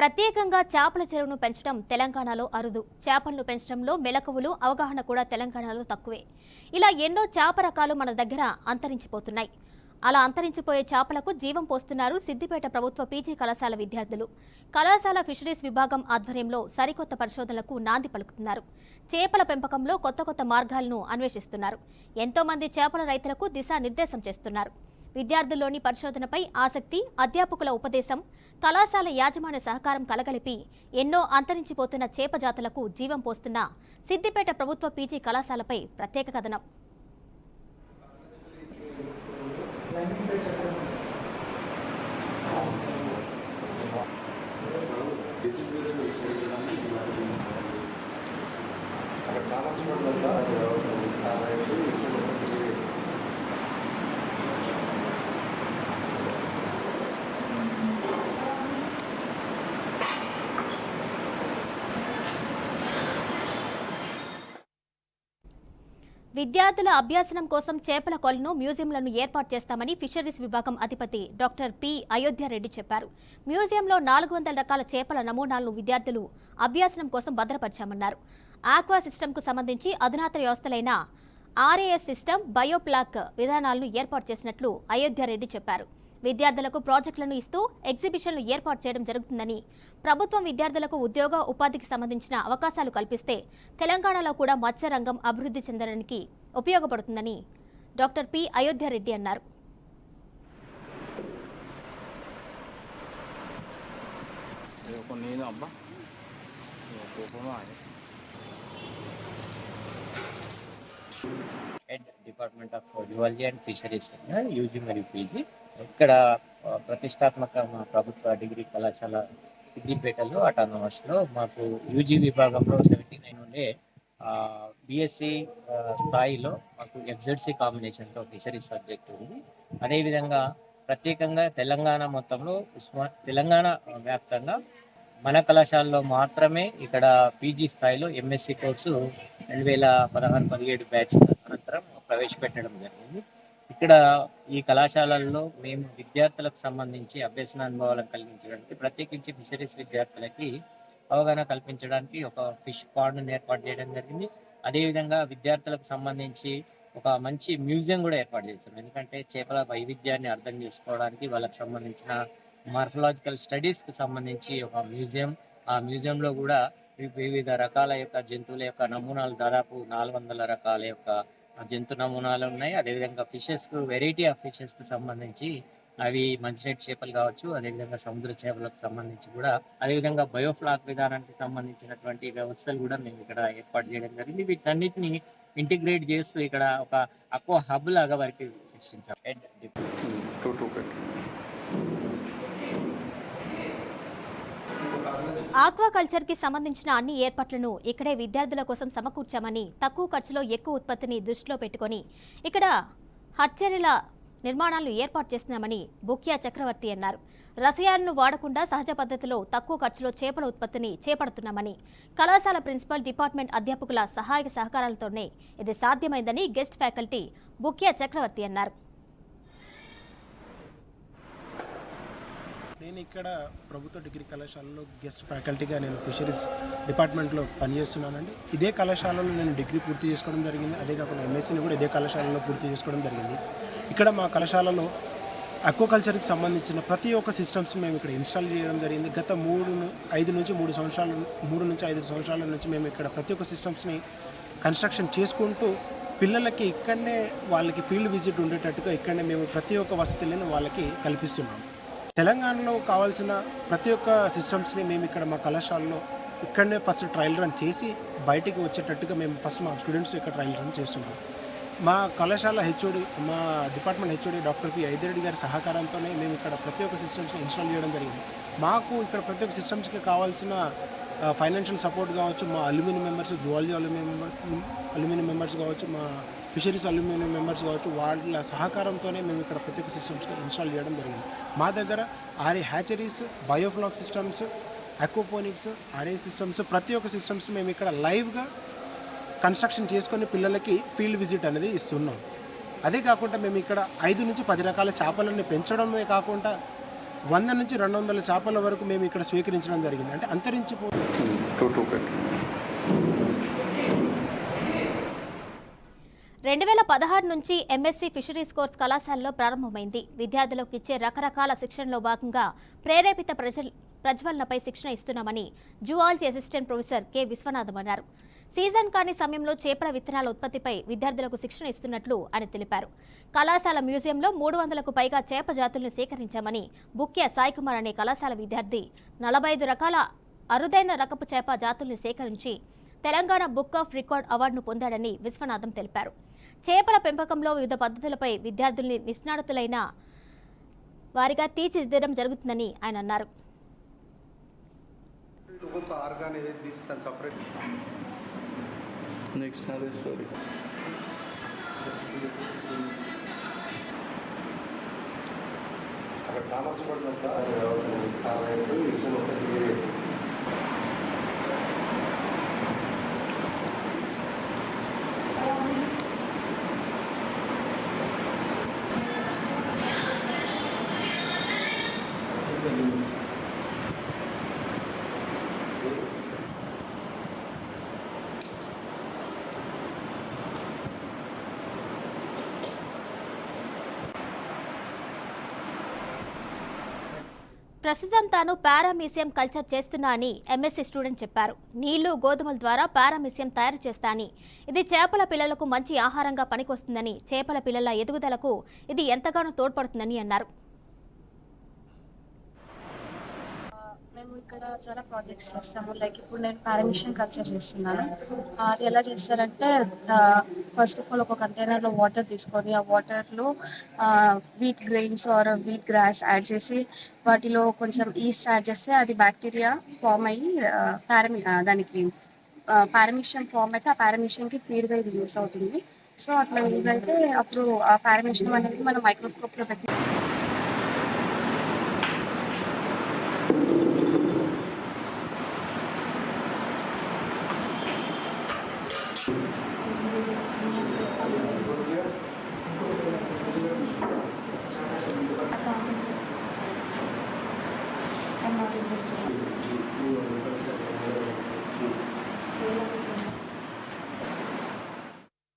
ప్రత్యేకంగా చేపల చెరువును పెంచడం తెలంగాణలో అరుదు. చేపలను పెంచడంలో మెలకువలు అవగాహన కూడా తెలంగాణలో తక్కువే. ఇలా ఎన్నో చేప రకాలు మన దగ్గర అంతరించిపోతున్నాయి. అలా అంతరించిపోయే చేపలకు జీవం పోస్తున్నారు సిద్దిపేట ప్రభుత్వ పీజీ కళాశాల విద్యార్థులు. కళాశాల ఫిషరీస్ విభాగం ఆధ్వర్యంలో సరికొత్త పరిశోధనలకు నాంది పలుకుతున్నారు. చేపల పెంపకంలో కొత్త కొత్త మార్గాలను అన్వేషిస్తున్నారు. ఎంతోమంది చేపల రైతులకు దిశానిర్దేశం చేస్తున్నారు. విద్యార్థుల్లోని పరిశోధనపై ఆసక్తి అధ్యాపకుల ఉపదేశం కళాశాల యాజమాన్య సహకారం కలగలిపి ఎన్నో అంతరించిపోతున్న చేప జాతులకు జీవం పోస్తున్న సిద్దిపేట ప్రభుత్వ పీజీ కళాశాలపై ప్రత్యేక కథనం. విద్యార్థుల అభ్యాసనం కోసం చేపల కొలను మ్యూజియంలను ఏర్పాటు చేస్తామని ఫిషరీస్ విభాగం అధిపతి డాక్టర్ పి. అయోధ్యారెడ్డి చెప్పారు. మ్యూజియంలో నాలుగు వందల రకాల చేపల నమూనాలను విద్యార్థులు అభ్యాసనం కోసం భద్రపరిచామన్నారు. ఆక్వా సిస్టమ్కు సంబంధించి అధునాతన వ్యవస్థలైన ఆర్ఏఎస్ సిస్టమ్ బయోప్లాక్ విధానాలను ఏర్పాటు చేసినట్లు అయోధ్యారెడ్డి చెప్పారు. విద్యార్థులకు ప్రాజెక్టులను ఇస్తూ ఎగ్జిబిషన్లు ఏర్పాటు చేయడం జరుగుతుందని ప్రభుత్వం విద్యార్థులకు ఉద్యోగ ఉపాధికి సంబంధించిన అవకాశాలు కల్పిస్తే తెలంగాణలో కూడా మత్స్యరంగం అభివృద్ధి చెందడానికి ఉపయోగపడుతుందని డాక్టర్ పి అయోధ్యారెడ్డి అన్నారు. Department of zoology and fisheries UG మరియు పీజీ. ఇక్కడ ప్రతిష్టాత్మక మా ప్రభుత్వ డిగ్రీ కళాశాల సిద్దిపేటలో అటానమస్లో మాకు యూజీ విభాగంలో సెవెంటీ నైన్ ఉండే బిఎస్సి స్థాయిలో మాకు ఎగ్జెడ్సీ కాంబినేషన్తో ఫిషరీస్ సబ్జెక్ట్ ఉంది. అదేవిధంగా ప్రత్యేకంగా తెలంగాణ మొత్తంలో ఉస్మా తెలంగాణ వ్యాప్తంగా మన కళాశాలలో మాత్రమే ఇక్కడ పీజీ స్థాయిలో ఎంఎస్సి కోర్సు రెండు వేల పదహారు పదిహేడు బ్యాచ్ అనంతరం ప్రవేశపెట్టడం జరిగింది. ఇక్కడ ఈ కళాశాలల్లో మేము విద్యార్థులకు సంబంధించి అభ్యసన అనుభవాలను కలిగించడానికి ప్రత్యేకించి ఫిషరీస్ విద్యార్థులకి అవగాహన కల్పించడానికి ఒక ఫిష్ పాండ్ని ఏర్పాటు చేయడం జరిగింది. అదేవిధంగా విద్యార్థులకు సంబంధించి ఒక మంచి మ్యూజియం కూడా ఏర్పాటు చేస్తాం ఎందుకంటే చేపల వైవిధ్యాన్ని అర్థం చేసుకోవడానికి వాళ్ళకి సంబంధించిన మార్ఫలాజికల్ స్టడీస్కి సంబంధించి ఒక మ్యూజియం. ఆ మ్యూజియంలో కూడా వివిధ రకాల యొక్క జంతువుల యొక్క నమూనాలు దాదాపు నాలుగు వందల రకాల యొక్క జంతు నమూనాలు ఉన్నాయి. అదేవిధంగా ఫిషెస్కు వెరైటీ ఆఫ్ ఫిషెస్కు సంబంధించి అవి మంచినీటి చేపలు కావచ్చు అదేవిధంగా సముద్ర చేపలకు సంబంధించి కూడా అదేవిధంగా బయోఫ్లాక్ విధానానికి సంబంధించినటువంటి వ్యవస్థలు కూడా మేము ఇక్కడ ఏర్పాటు చేయడం జరిగింది. వీటన్నిటిని ఇంటిగ్రేట్ చేస్తూ ఇక్కడ ఒక అక్వా హబ్ లాగా వారికి సృష్టించాం. ఆక్వాకల్చర్కి ఆక్వాకల్చర్కి సంబంధించిన అన్ని ఏర్పాట్లను ఇక్కడే విద్యార్థుల కోసం సమకూర్చామని తక్కువ ఖర్చులో ఎక్కువ ఉత్పత్తిని దృష్టిలో పెట్టుకొని ఇక్కడ హట్చెరీల నిర్మాణాలు ఏర్పాటు చేస్తున్నామని బుక్యా చక్రవర్తి అన్నారు. రసాయనాలను వాడకుండా సహజ పద్ధతిలో తక్కువ ఖర్చులో చేపల ఉత్పత్తిని చేపడుతున్నామని కళాశాల ప్రిన్సిపల్ డిపార్ట్మెంట్ అధ్యాపకుల సహాయక సహకారాలతోనే ఇది సాధ్యమైందని గెస్ట్ ఫ్యాకల్టీ బుక్యా చక్రవర్తి అన్నారు. నేను ఇక్కడ ప్రభుత్వ డిగ్రీ కళాశాలలో గెస్ట్ ఫ్యాకల్టీగా నేను ఫిషరీస్ డిపార్ట్మెంట్లో పనిచేస్తున్నానండి. ఇదే కళాశాలలో నేను డిగ్రీ పూర్తి చేసుకోవడం జరిగింది. అదే కాకుండా ఎంఎస్సీని కూడా ఇదే కళాశాలలో పూర్తి చేసుకోవడం జరిగింది. ఇక్కడ మా కళాశాలలో అక్వాకల్చర్కి సంబంధించిన ప్రతి ఒక్క సిస్టమ్స్ మేము ఇక్కడ ఇన్స్టాల్ చేయడం జరిగింది. గత మూడు ఐదు నుంచి మూడు సంవత్సరాల మూడు నుంచి ఐదు సంవత్సరాల నుంచి మేము ఇక్కడ ప్రతి ఒక్క సిస్టమ్స్ని కన్స్ట్రక్షన్ చేసుకుంటూ పిల్లలకి ఇక్కడనే వాళ్ళకి ఫీల్డ్ విజిట్ ఉండేటట్టుగా ఇక్కడనే మేము ప్రతి ఒక్క వసతులను వాళ్ళకి కల్పిస్తున్నాం. తెలంగాణలో కావాల్సిన ప్రతి ఒక్క సిస్టమ్స్ని మేము ఇక్కడ మా కళాశాలలో ఇక్కడనే ఫస్ట్ ట్రయల్ రన్ చేసి బయటికి వచ్చేటట్టుగా మేము ఫస్ట్ మా స్టూడెంట్స్ ఇక్కడ ట్రయల్ రన్ చేస్తున్నాం. మా కళాశాల హెచ్ఓడి మా department HOD doctor P Aidireddy గారి సహకారంతోనే మేము ఇక్కడ ప్రతి ఒక్క సిస్టమ్స్ని ఇన్స్టాల్ చేయడం జరిగింది. మాకు ఇక్కడ ప్రతి ఒక్క సిస్టమ్స్కి కావాల్సిన ఫైనాన్షియల్ సపోర్ట్ కావచ్చు మా aluminium members zoology aluminium aluminium members కావచ్చు మా ఫిషరీస్ అల్యూమినియం మెంబర్స్ కావచ్చు వాళ్ళ సహకారంతోనే మేము ఇక్కడ ప్రతి ఒక్క సిస్టమ్స్ని ఇన్స్టాల్ చేయడం జరిగింది. మా దగ్గర ఆరే hatcheries biofloc systems aquaponics RA systems ప్రతి ఒక్క సిస్టమ్స్ మేము ఇక్కడ లైవ్గా కన్స్ట్రక్షన్ చేసుకొని పిల్లలకి ఫీల్డ్ విజిట్ అనేది ఇస్తున్నాం. అదే కాకుండా మేము ఇక్కడ ఐదు నుంచి పది రకాల చేపలను పెంచడమే కాకుండా వంద నుంచి రెండు వందల చేపల వరకు మేము ఇక్కడ స్వీకరించడం జరిగింది. అంటే అంతరించిపో రెండు వేల పదహారు నుంచి ఎంఎస్సీ ఫిషరీస్ కోర్స్ కళాశాలలో ప్రారంభమైంది. విద్యార్థులకు ఇచ్చే రకరకాల శిక్షణలో భాగంగా ప్రేరేపిత ప్రజ ప్రజ్వలనపై శిక్షణ ఇస్తున్నామని zoology assistant professor K. Vishwanatham అన్నారు. సీజన్ కాని సమయంలో చేపల విత్తనాల ఉత్పత్తిపై విద్యార్థులకు శిక్షణ ఇస్తున్నట్లు ఆయన తెలిపారు. కళాశాల మ్యూజియంలో మూడు వందలకు పైగా చేప జాతులను సేకరించామని బుక్య సాయికుమార్ అనే కళాశాల విద్యార్థి నలభై ఐదు రకాల అరుదైన రకపు చేప జాతుల్ని సేకరించి తెలంగాణ బుక్ ఆఫ్ రికార్డ్ అవార్డును పొందాడని విశ్వనాథం తెలిపారు. చేపల పెంపకంలో వివిధ పద్ధతులపై విద్యార్థుల్ని నిష్ణాతులైన వారిగా తీర్చిదిద్దడం జరుగుతుందని ఆయన అన్నారు. ఒక్కొక్క ప్రస్తుతం తాను పారామీసియం కల్చర్ చేస్తున్నా అని ఎంఎస్సీ స్టూడెంట్ చెప్పారు. నీళ్ళు గోధుమల ద్వారా పారామీసియం తయారు చేస్తాని. ఇది చేపల పిల్లలకు మంచి ఆహారంగా పనికొస్తుందని చేపల పిల్లల ఎదుగుదలకు ఇది ఎంతగానో తోడ్పడుతుందని అన్నారు. మేము ఇక్కడ చాలా ప్రాజెక్ట్స్ చేస్తాము. లైక్ ఇప్పుడు నేను పారామిషన్ కల్చర్ చేస్తున్నాను అది ఎలా చేస్తారంటే ఫస్ట్ ఆఫ్ ఆల్ ఒక కంటైనర్లో వాటర్ తీసుకొని ఆ వాటర్లో wheat grains or wheat grass add చేసి వాటిలో కొంచెం ఈస్ట్ యాడ్ చేస్తే అది బ్యాక్టీరియా ఫామ్ అయ్యి పారమి దానికి పారమిషన్ ఫామ్ అయితే ఆ పారమిషన్కి ఫీడ్గా ఇది యూస్ అవుతుంది. సో అట్లా యూజ్ అయితే అప్పుడు ఆ పారమిషన్ అనేది మనం మైక్రోస్కోప్లో పెట్టి